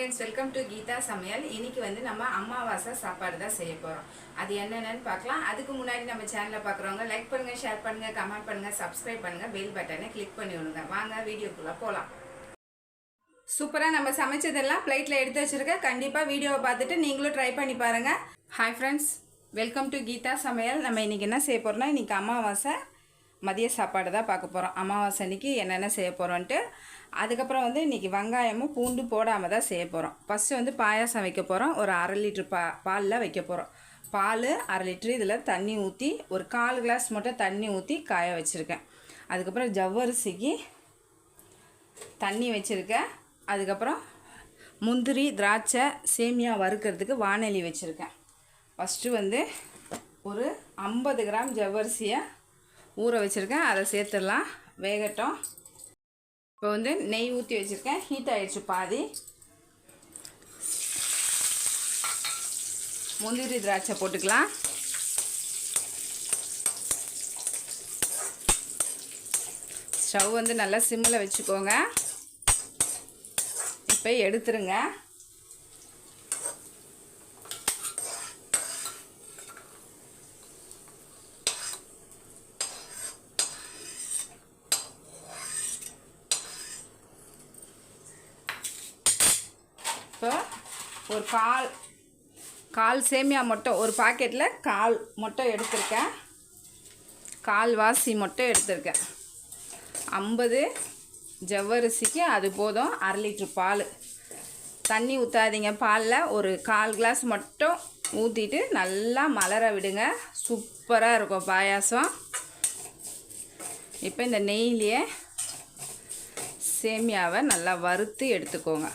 Friends welcome to Geetha சமையல் இன்னைக்கு வந்து நம்ம அமாவாசை சாப்பாடு தான் செய்ய போகிறோம் அது என்னென்னு பார்க்கலாம். அதுக்கு முன்னாடி நம்ம சேனலை பார்க்குறவங்க லைக் பண்ணுங்கள் ஷேர் பண்ணுங்கள் கமெண்ட் பண்ணுங்கள் சப்ஸ்கிரைப் பண்ணுங்கள் பெல் பட்டனை கிளிக் பண்ணி விடுங்க. வாங்க வீடியோக்குள்ளே போகலாம் சூப்பராக நம்ம சமைச்சதெல்லாம் ஃப்ளைட்டில் எடுத்து வச்சுருக்கேன் கண்டிப்பாக வீடியோவை பார்த்துட்டு நீங்களும் ட்ரை பண்ணி பாருங்கள் hi friends welcome to Geetha சமையல் நம்ம இன்றைக்கி என்ன செய்ய போகிறோம்னா இன்றைக்கி அமாவாசை மதிய சாப்பாடு தான் பார்க்க போகிறோம் அமாவாசை அன்னைக்கு என்னென்ன செய்ய போகிறோன்ட்டு அதுக்கப்புறம் வந்து இன்றைக்கி வெங்காயமும் பூண்டு போடாமல் தான் செய்ய போகிறோம் ஃபஸ்ட்டு வந்து பாயாசம் வைக்க போகிறோம் ஒரு அரை லிட்ரு பா பாலில் வைக்க போகிறோம் பால் அரை லிட்ரு இதில் தண்ணி ஊற்றி ஒரு கால் கிளாஸ் மட்டும் தண்ணி ஊற்றி காய வச்சுருக்கேன். அதுக்கப்புறம் ஜவ்வரிசிக்கு தண்ணி வச்சுருக்கேன். அதுக்கப்புறம் முந்திரி திராட்சை சேமியா வறுக்கிறதுக்கு வானொலி வச்சுருக்கேன். ஃபஸ்ட்டு வந்து ஒரு ஐம்பது கிராம் ஜவ்வரிசியை ஊற வச்சுருக்கேன். அதை சேர்த்துடலாம். வேகட்டும். இப்போ வந்து நெய் ஊற்றி வச்சுருக்கேன். ஹீட் ஆகிடுச்சு பாதி. முந்திரி திராட்சை போட்டுக்கலாம். ஸ்டவ் வந்து நல்லா சிம்மில் வச்சுக்கோங்க. இப்போ எடுத்துருங்க இப்போ ஒரு கால் கால் சேமியா மட்டும் ஒரு பாக்கெட்டில் கால் மட்டும் எடுத்திருக்கேன். கால் வாசி மட்டும் எடுத்திருக்கேன். ஐம்பது ஜவ்வரிசிக்கு அது போதும் அரை லிட்ரு பால். தண்ணி ஊற்றாதீங்க பாலில். ஒரு கால் கிளாஸ் மட்டும் ஊற்றிட்டு நல்லா மலர விடுங்க. சூப்பராக இருக்கும் பாயாசம். இப்போ இந்த நெய்லேயே சேமியாவை நல்லா வறுத்து எடுத்துக்கோங்க.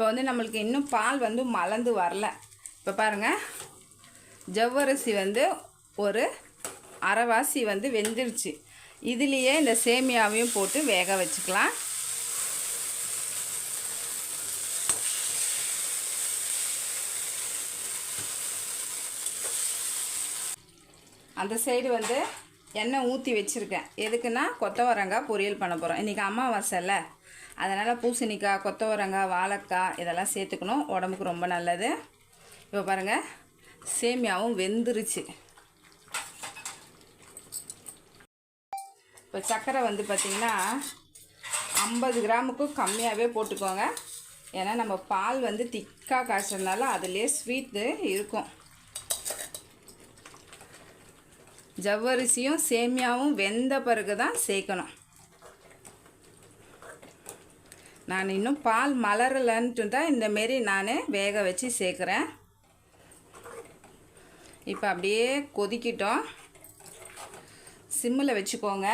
இப்போ வந்து நம்மளுக்கு இன்னும் பால் வந்து மலர்ந்து வரல. இப்போ பாருங்கள் ஜவ்வரிசி வந்து ஒரு அரைவாசி வந்து வெந்துருச்சு. இதுலேயே இந்த சேமியாவையும் போட்டு வேக வச்சுக்கலாம். அந்த சைடு வந்து எண்ணெய் ஊற்றி வச்சுருக்கேன். எதுக்குன்னா கொத்தவரங்காய் பொரியல் பண்ண போகிறோம் இன்றைக்கி அமாவாசைல்ல அதனால் பூசணிக்காய் கொத்தவரங்காய் வாழைக்காய் இதெல்லாம் சேர்த்துக்கணும். உடம்புக்கு ரொம்ப நல்லது. இப்போ பாருங்கள் சேமியாவும் வெந்துருச்சு. இப்போ சர்க்கரை வந்து பார்த்திங்கன்னா ஐம்பது கிராமுக்கும் கம்மியாகவே போட்டுக்கோங்க. ஏன்னா நம்ம பால் வந்து திக்காக காய்ச்சதுனால அதுலேயே ஸ்வீட்டு இருக்கும். ஜவ்வரிசியும் சேமியாவும் வெந்த பிறகு தான் சேர்க்கணும். நான் இன்னும் பால் மலரலைன்ட்டு தான் இந்தமாரி நான் வேக வச்சு சேர்க்குறேன். இப்போ அப்படியே கொதிக்கிட்டோம். சிம்மில் வச்சுக்கோங்க.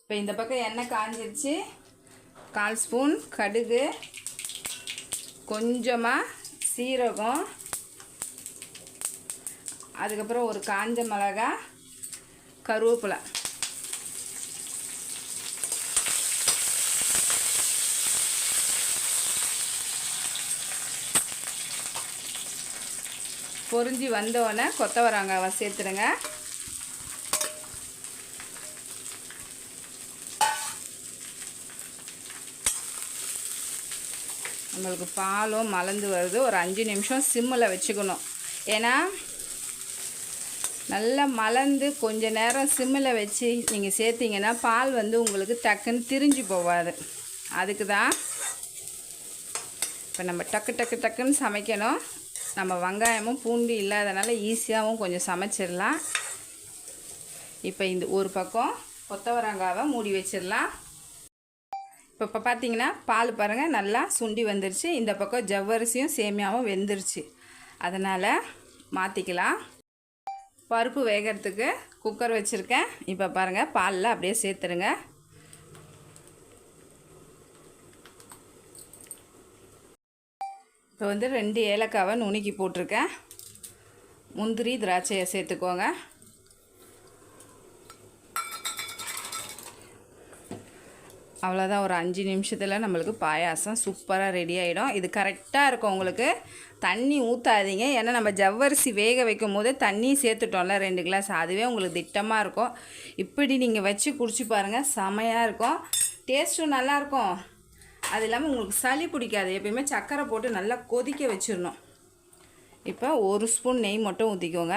இப்போ இந்த பக்கம் எண்ணெய் காஞ்சிருச்சு. கால் ஸ்பூன் கடுகு கொஞ்சமாக சீரகம் அதுக்கப்புறம் ஒரு காஞ்ச மிளகா கருவேப்பிலை. பொறிஞ்சி வந்தோடனே கொத்தவரங்காவை சேர்த்துடுங்க. நம்மளுக்கு பாலும் மலர்ந்து வருது. ஒரு அஞ்சு நிமிஷம் சிம்மில் வச்சுக்கணும். ஏன்னா நல்லா மலர்ந்து கொஞ்ச நேரம் சிம்மில் வச்சு நீங்கள் சேர்த்திங்கன்னா பால் வந்து உங்களுக்கு டக்குன்னு திரிஞ்சு போகாது. அதுக்கு தான் இப்போ நம்ம டக்கு டக்கு டக்குன்னு சமைக்கணும். நம்ம வெங்காயமும் பூண்டு இல்லாதனால ஈஸியாகவும் கொஞ்சம் சமைச்சிடலாம். இப்போ இந்த ஒரு பக்கம் கொத்தவரங்காவை மூடி வச்சிடலாம். இப்போ இப்போ பார்த்தீங்கன்னா பால் பாருங்கள் நல்லா சுண்டி வந்துருச்சு. இந்த பக்கம் ஜவ்வரிசியும் சேமியாவும் வெந்துருச்சு. அதனால் மாற்றிக்கலாம் பருப்பு வேகிறதுக்கு குக்கர் வச்சுருக்கேன். இப்போ பாருங்கள் பாலில் அப்படியே சேர்த்துருங்க இப்போ வந்து ரெண்டு ஏலக்காவை நுணுக்கி போட்டிருக்கேன். முந்திரி திராட்சையை சேர்த்துக்கோங்க. அவ்வளோதான் ஒரு அஞ்சு நிமிஷத்தில் நம்மளுக்கு பாயாசம் சூப்பராக ரெடி ஆகிடும் இது கரெக்டாக இருக்கும் உங்களுக்கு. தண்ணி ஊற்றாதீங்க ஏன்னா நம்ம ஜவ்வரிசி வேக வைக்கும் போது தண்ணி சேர்த்துட்டோம்ல ரெண்டு கிளாஸ் அதுவே உங்களுக்கு திட்டமாக இருக்கும். இப்படி நீங்கள் வச்சு குடிச்சு பாருங்கள் செமையாக இருக்கும். டேஸ்ட்டும் நல்லாயிருக்கும் அது இல்லாமல் உங்களுக்கு சளி பிடிக்காது. எப்பயுமே சர்க்கரை போட்டு நல்லா கொதிக்க வச்சிடணும். இப்போ ஒரு ஸ்பூன் நெய் மட்டும் ஊற்றிக்கோங்க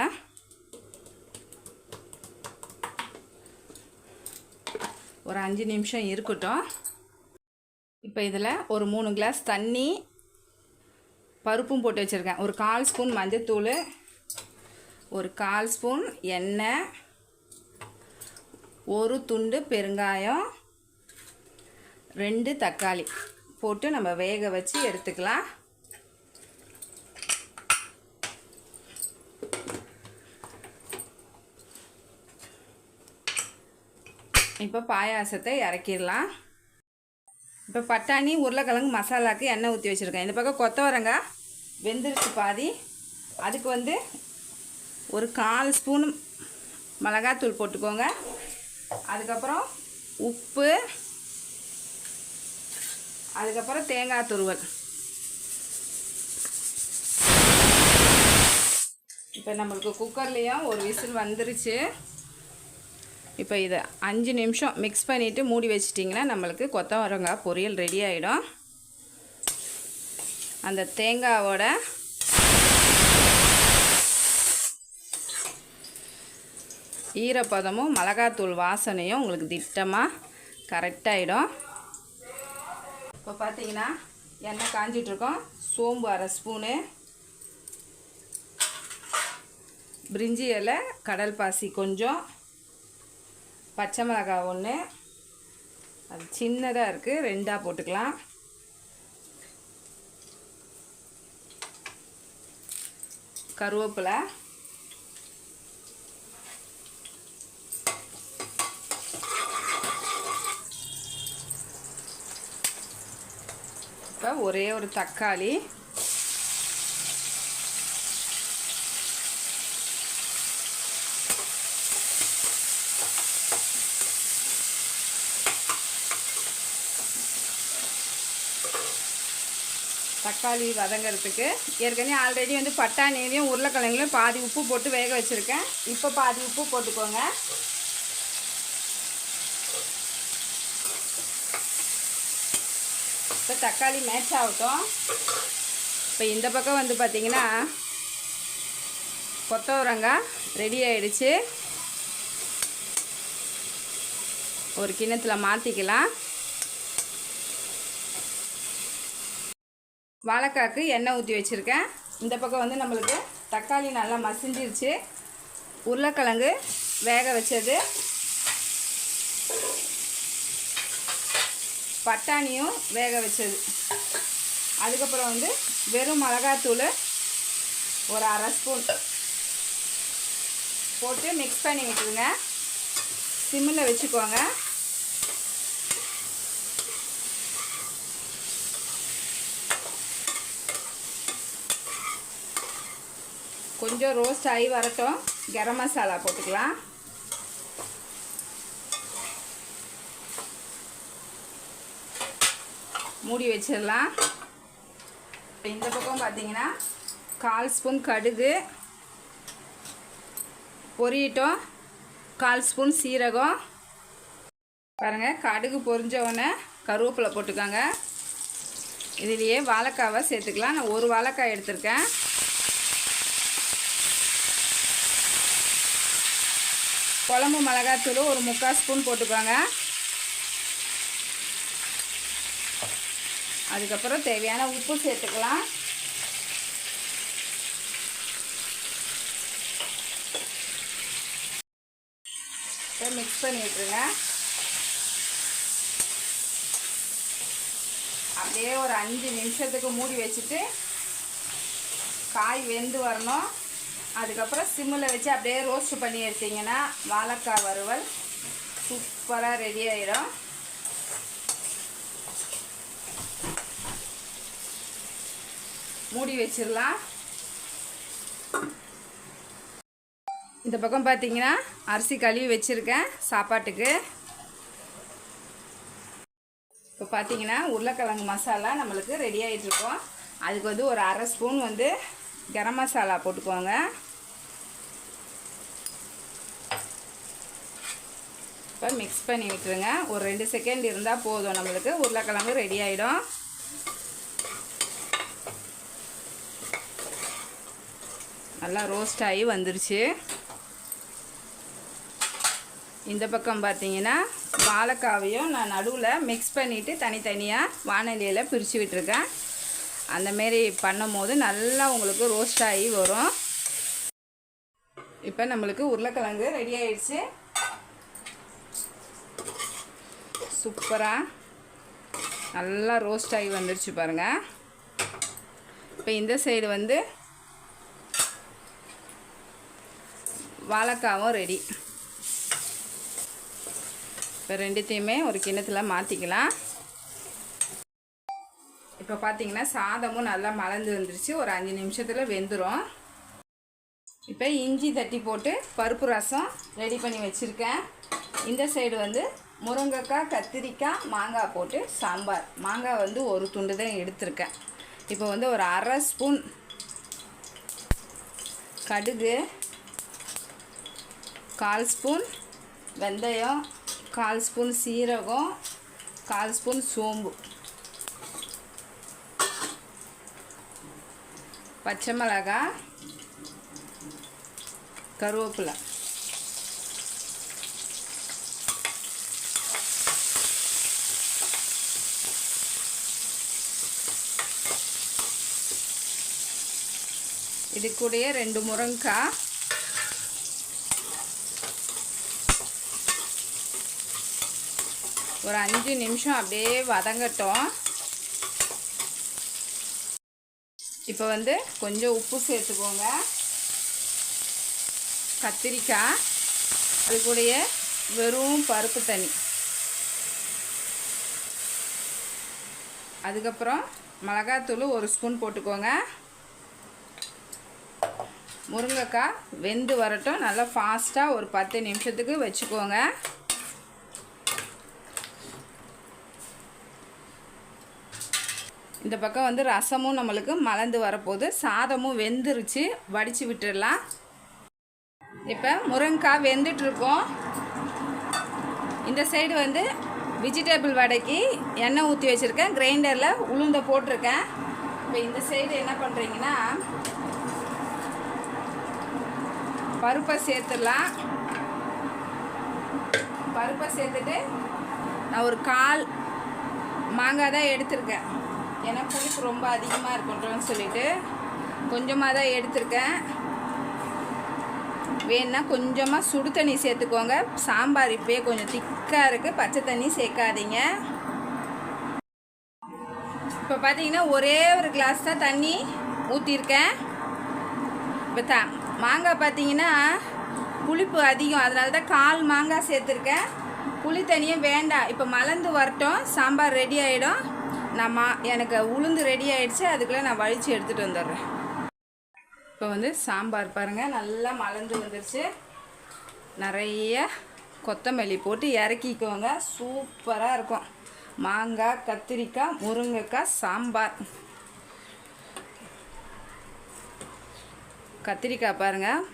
ஒரு அஞ்சு நிமிஷம் இருக்கட்டும். இப்போ இதில் ஒரு மூணு கிளாஸ் தண்ணி பருப்பும் போட்டு வச்சுருக்கேன். ஒரு கால் ஸ்பூன் மஞ்சத்தூள் ஒரு கால் ஸ்பூன் எண்ணெய் ஒரு துண்டு பெருங்காயம் ரெண்டு தக்காளி போட்டு நம்ம வேக வச்சு எடுத்துக்கலாம். இப்போ பாயாசத்தை இறக்கிடலாம். இப்போ பட்டாணி உருளைக்கிழங்கு மசாலாக்கு எண்ணெய் ஊற்றி வச்சுருக்கேன். இந்த பக்கம் கொத்தவரங்காய் வெந்துருச்சு பாதி. அதுக்கு வந்து ஒரு கால் ஸ்பூன் மிளகாத்தூள் போட்டுக்கோங்க. அதுக்கப்புறம் உப்பு அதுக்கப்புறம் தேங்காய் துருவல். இப்போ நம்மளுக்கு குக்கர்லேயும் ஒரு விசில் வந்துருச்சு. இப்போ இதை அஞ்சு நிமிஷம் மிக்ஸ் பண்ணிவிட்டு மூடி வச்சிட்டிங்கன்னா நம்மளுக்கு கொத்தவரங்காய் பொரியல் ரெடி ஆகிடும் அந்த தேங்காவோட ஈரப்பதமும் மிளகாத்தூள் வாசனையும் உங்களுக்கு திட்டமாக கரெக்டாகிடும் இப்போ பார்த்தீங்கன்னா எண்ணெய் காஞ்சிட்ருக்கோம் சோம்பு அரை ஸ்பூனு. பிரிஞ்சி இலை கடல் பாசி கொஞ்சம். பச்சை மிளகாய் ஒன்று. அது சின்னதாக இருக்குது ரெண்டாக போட்டுக்கலாம். கருவேப்பிலை. இப்போ ஒரே ஒரு தக்காளி. தக்காளி வதங்கிறதுக்கு ஏற்கனவே ஆல்ரெடி வந்து பட்டாணியிலையும் உருளைக்கிழங்குலையும் பாதி உப்பு போட்டு வேக வச்சுருக்கேன். இப்போ பாதி உப்பு போட்டுக்கோங்க. இப்போ தக்காளி மேட்ச் ஆகட்டும். இப்போ இந்த பக்கம் வந்து பார்த்திங்கன்னா கொத்தவரங்காய் ரெடி ஆகிடுச்சு ஒரு கிண்ணத்தில் மாற்றிக்கலாம் வாழைக்காக்கு எண்ணெய் ஊற்றி வச்சுருக்கேன். இந்த பக்கம் வந்து நம்மளுக்கு தக்காளி நல்லா மசிஞ்சிருச்சு. உருளைக்கிழங்கு வேக வச்சது. பட்டாணியும் வேக வச்சது. அதுக்கப்புறம் வந்து வெறும் மிளகாத்தூள் ஒரு அரை ஸ்பூன் போட்டு மிக்ஸ் பண்ணி விட்டுருங்க சிம்மில் வச்சுக்கோங்க. கொஞ்சம் ரோஸ்ட் ஆகி வரட்டும். கரம் மசாலா போட்டுக்கலாம். மூடி வச்சிடலாம். இந்த பக்கம் பார்த்தீங்கன்னா கால் ஸ்பூன் கடுகு பொரியட்டும் கால் ஸ்பூன் சீரகம். பாருங்கள் கடுகு பொரிஞ்சவொடனே கருவேப்பிலை போட்டுக்கோங்க. இதுலேயே வாழைக்காவை சேர்த்துக்கலாம். நான் ஒரு வாழைக்காய் எடுத்திருக்கேன். குழம்பு மிளகாத்தூள் ஒரு முக்கால் ஸ்பூன் போட்டுக்கோங்க. அதுக்கப்புறம் தேவையான உப்பு சேர்த்துக்கலாம். மிக்ஸ் பண்ணி விட்டுருங்க. அப்படியே ஒரு அஞ்சு நிமிஷத்துக்கு மூடி வச்சுட்டு காய் வெந்து வரணும். அதுக்கப்புறம் சிம்மில் வச்சு அப்படியே ரோஸ்ட் பண்ணி எடுத்திங்கன்னா வாழைக்காய் வறுவல் சூப்பராக ரெடி ஆயிடும். மூடி வச்சிடலாம். இந்த பக்கம் பார்த்தீங்கன்னா அரிசி கழுவி வச்சுருக்கேன் சாப்பாட்டுக்கு. இப்போ பார்த்தீங்கன்னா உருளைக்கிழங்கு மசாலா நம்மளுக்கு ரெடி ஆகிட்டுருக்கோம் அதுக்கு வந்து ஒரு அரை ஸ்பூன் வந்து கரம் மசாலா போட்டுக்கோங்க. இப்போ மிக்ஸ் பண்ணி விட்டுருங்க. ஒரு ரெண்டு செகண்ட் இருந்தால் போதும். நம்மளுக்கு உருளைக்கிழங்கு ரெடி ஆகிடும் நல்லா ரோஸ்ட் ஆகி வந்துருச்சு. இந்த பக்கம் பார்த்தீங்கன்னா வாழைக்காவையும் நான் நடுவில் மிக்ஸ் பண்ணிவிட்டு தனித்தனியாக வானொலியில் பிரித்து விட்டுருக்கேன். அந்தமாரி பண்ணும் போது நல்லா உங்களுக்கு ரோஸ்ட் ஆகி வரும். இப்போ நம்மளுக்கு உருளைக்கிழங்கு ரெடி ஆயிடுச்சு. சூப்பராக நல்லா ரோஸ்ட் ஆகி வந்துருச்சு பாருங்கள் இப்போ இந்த சைடு வந்து வாழைக்காவும் ரெடி இப்போ ரெண்டுத்தையுமே ஒரு கிண்ணத்தில் மாற்றிக்கலாம் இப்போ பார்த்தீங்கன்னா சாதமும் நல்லா மலர்ந்து வந்துருச்சு. ஒரு அஞ்சு நிமிஷத்தில் வெந்துடும் இப்போ இஞ்சி தட்டி போட்டு பருப்பு ரசம் ரெடி பண்ணி வச்சுருக்கேன். இந்த சைடு வந்து முருங்கைக்காய் கத்திரிக்காய் மாங்காய் போட்டு சாம்பார். மாங்காய் வந்து ஒரு துண்டு தான் எடுத்திருக்கேன். இப்போ வந்து ஒரு அரை ஸ்பூன் கடுகு கால் ஸ்பூன் வெந்தயம் கால் ஸ்பூன் சீரகம் கால் ஸ்பூன் சோம்பு பச்சை மிளகாய் கருவேப்பிலை இது கூடயே ரெண்டு முருங்கைக்காய் ஒரு அஞ்சு நிமிஷம் அப்படியே வதங்கட்டும். இப்போ வந்து கொஞ்சம் உப்பு சேர்த்துக்கோங்க. கத்திரிக்காய் அது கூடயே வெறும் பருப்பு தண்ணி. அதுக்கப்புறம் மிளகாத்தூள் ஒரு ஸ்பூன் போட்டுக்கோங்க. முருங்கைக்காய் வெந்து வரட்டும். நல்லா ஃபாஸ்ட்டாக ஒரு பத்து நிமிஷத்துக்கு வச்சுக்கோங்க. இந்த பக்கம் வந்து ரசமும் நம்மளுக்கு மலர்ந்து வரப்போகுது. சாதமும் வெந்துருச்சு. வடித்து விட்டுடலாம். இப்போ முருங்கைக்காய் வெந்துட்டுருக்கோம். இந்த சைடு வந்து வெஜிடபிள் வடைக்கு எண்ணெய் ஊற்றி வச்சுருக்கேன். கிரைண்டரில் உளுந்த போட்டிருக்கேன். இப்போ இந்த சைடு என்ன பண்ணுறீங்கன்னா பருப்பை சேர்த்துடலாம். பருப்பை சேர்த்துட்டு நான் ஒரு கால் மாங்காய் தான் எடுத்திருக்கேன். ஏன்னா புளிப்பு ரொம்ப அதிகமாக இருக்கட்டும்னு சொல்லிட்டு கொஞ்சமாக தான் எடுத்திருக்கேன். வேணுன்னா கொஞ்சமாக சுடு தண்ணி சேர்த்துக்கோங்க. சாம்பார் இப்போயே கொஞ்சம் திக்காக இருக்குது பச்சை தண்ணி சேர்க்காதீங்க. இப்போ பார்த்தீங்கன்னா ஒரே ஒரு கிளாஸ் தான் தண்ணி ஊற்றிருக்கேன் இப்போ த மாங்காய் பார்த்தீங்கன்னா புளிப்பு அதிகம். அதனால தான் கால் மாங்காய் சேர்த்துருக்கேன். புளி தண்ணியும் வேண்டாம். இப்போ மலர்ந்து வரட்டும். சாம்பார் ரெடி ஆகிடும் நான் மா எனக்கு உளுந்து ரெடி ஆகிடுச்சு அதுக்குள்ளே நான் வழித்து எடுத்துகிட்டு வந்துடுறேன். இப்போ வந்து சாம்பார் பாருங்கள் நல்லா மலர்ந்து வந்துருச்சு. நிறைய கொத்தமல்லி போட்டு இறக்கிக்கோங்க சூப்பராக இருக்கும். மாங்காய் கத்திரிக்காய் முருங்கைக்காய் சாம்பார். கத்திரிக்காய் பாருங்கள்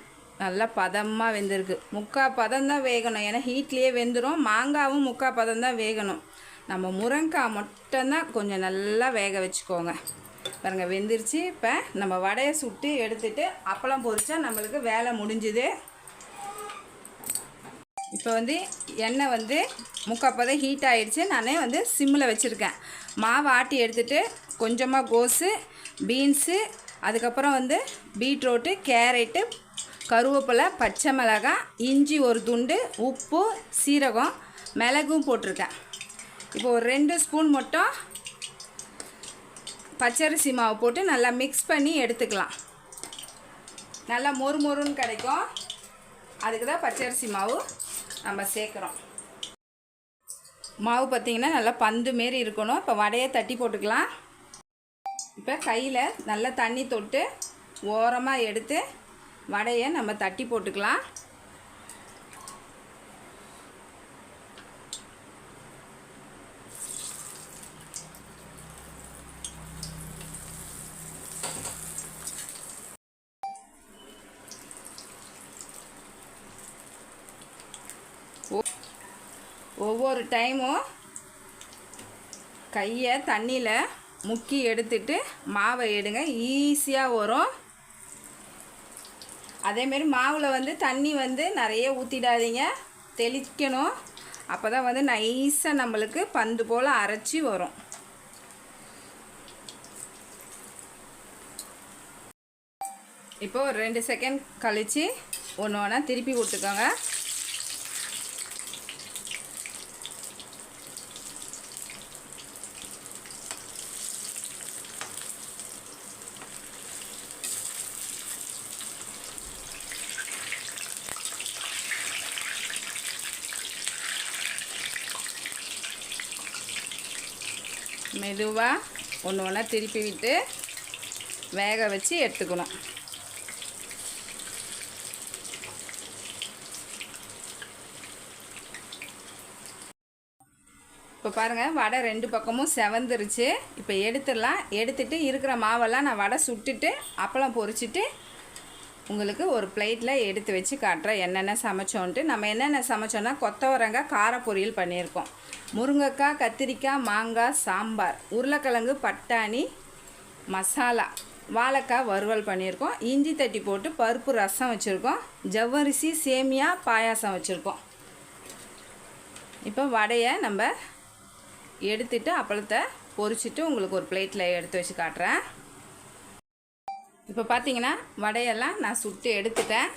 நல்லா பதமாக வெந்திருக்கு. முக்கால் பதம் தான் வேகணும் ஏன்னா ஹீட்லேயே வெந்துடும் மாங்காவும் முக்கால் பதம் தான் வேகணும். நம்ம முருங்கைக்காய் மட்டும்தான் கொஞ்சம் நல்லா வேக வச்சுக்கோங்க. பாருங்க வெந்துருச்சு. இப்போ நம்ம வடையை சுட்டு எடுத்துட்டு அப்பளம் பொரிச்சா நம்மளுக்கு வேலை முடிஞ்சுது. இப்போ வந்து எண்ணெய் வந்து முக்கால் ஹீட் ஆகிடுச்சு நானே வந்து சிம்மில் வச்சுருக்கேன். மாவு ஆட்டி எடுத்துகிட்டு கொஞ்சமாக கோஸு பீன்ஸு அதுக்கப்புறம் வந்து பீட்ரூட்டு கேரட்டு கருவேப்பிலை பச்சை மிளகாய் இஞ்சி ஒரு துண்டு உப்பு சீரகம் மிளகும் போட்டிருக்கேன். இப்போ ஒரு ரெண்டு ஸ்பூன் மட்டும் பச்சரிசி மாவு போட்டு நல்லா மிக்ஸ் பண்ணி எடுத்துக்கலாம். நல்லா மொறு மொறுன்னு கிடைக்கும். அதுக்கு தான் பச்சரிசி மாவு நம்ம சேர்க்குறோம். மாவு பார்த்திங்கன்னா நல்லா பந்து மாரி இருக்கணும். இப்போ வடையை தட்டி போட்டுக்கலாம். இப்போ கையில் நல்லா தண்ணி தொட்டு ஓரமாக எடுத்து வடையை நம்ம தட்டி போட்டுக்கலாம். ஒவ்வொரு டைமும் கையை தண்ணியில் முக்கி எடுத்துட்டு மாவை எடுங்க. ஈஸியாக வரும். அதேமாரி மாவில் வந்து தண்ணி வந்து நிறைய ஊற்றிடாதீங்க தெளிக்கணும். அப்போ தான் வந்து நைஸாக நம்மளுக்கு பந்து போல் அரைச்சி வரும். இப்போ ஒரு ரெண்டு செகண்ட் கழித்து ஒன்று ஒன்றா திருப்பி விட்டுக்கோங்க மெதுவாக ஒன்று ஒன்றா திருப்பி விட்டு வேக வச்சு எடுத்துக்கணும். இப்போ பாருங்கள் வடை ரெண்டு பக்கமும் செவந்துருச்சு. இப்போ எடுத்துடலாம். எடுத்துட்டு இருக்கிற மாவெல்லாம் நான் வடை சுட்டுட்டு அப்பளம் பொரிச்சிட்டு உங்களுக்கு ஒரு பிளேட்டில் எடுத்து வச்சு காட்டுறேன் என்னென்ன சமைச்சோன்ட்டு. நம்ம என்னென்ன சமைச்சோன்னா கொத்தவரங்காய் கார பொரியல் பண்ணியிருக்கோம். முருங்கைக்காய் கத்திரிக்காய் மாங்காய் சாம்பார் உருளைக்கிழங்கு பட்டாணி மசாலா வாழைக்காய் வறுவல் பண்ணியிருக்கோம். இஞ்சி தட்டி போட்டு பருப்பு ரசம் வச்சுருக்கோம். ஜவ்வரிசி சேமியா பாயாசம் வச்சுருக்கோம். இப்போ வடையை நம்ம எடுத்துட்டு அப்பளத்தை பொரிச்சிட்டு உங்களுக்கு ஒரு பிளேட்டில் எடுத்து வச்சு காட்டுறேன். இப்போ பார்த்தீங்கன்னா வடையெல்லாம் நான் சுட்டு எடுத்துட்டேன்.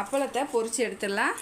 அப்பளத்தை பொரித்து எடுத்துடலாம்.